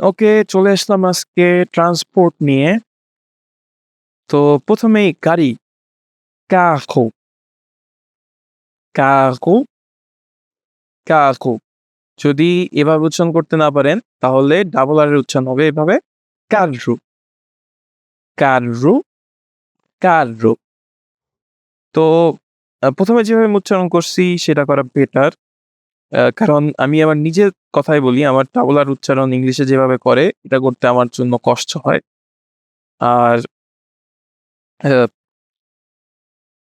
ওকে, চলে আসলাম আজকে ট্রান্সপোর্ট নিয়ে। তো প্রথমেই গাড়ি। কাকু। কাকু। কাকু। যদি এভাবে উচ্চারণ করতে না পারেন, তাহলে ডাবল আর উচ্চারণ হবে এভাবে। কাররু কাররু কাররু তো প্রথমে যেভাবে উচ্চারণ করছি, সেটা করা বেটার কারণ আমি আমার নিজের কথাই বলি, আমার ডাবল আর উচ্চারণ ইংলিশে যেভাবে করে, এটা করতে আমার জন্য কষ্ট হয়। আর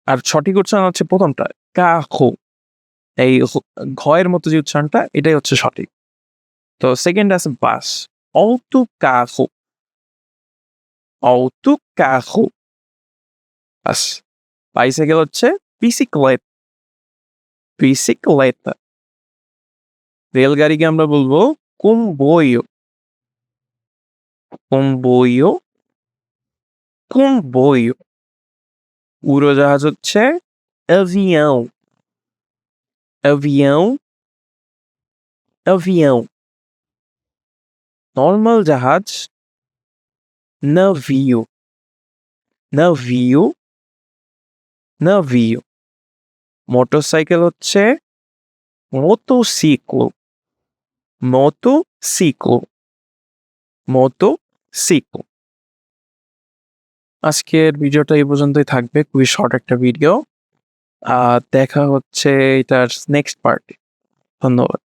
আর সঠিক উচ্চারণ হচ্ছে প্রথমটা, কা খো। এই ঘয়ের মতো যে উচ্চারণটা, এটাই হচ্ছে সঠিক। তো সেকেন্ড আছে বাস। অতু কাহু অতু কা খো। বাস। বাইসাইকেল হচ্ছে বিসিক্লেট বিসিক্লেট রেলগাড়িকে আমরা বলব কুম্বইও কুম্বইও কুম্বইও উড়োজাহাজ হচ্ছে avião avião avião normal জাহাজ navio navio navio মোটরসাইকেল হচ্ছে motociclo motociclo. Motociclo. আজকের ভিডিওটা এই পর্যন্তই থাকবে, খুবই শর্ট একটা ভিডিও আর দেখা হচ্ছে এটার নেক্সট পার্টি ধন্যবাদ।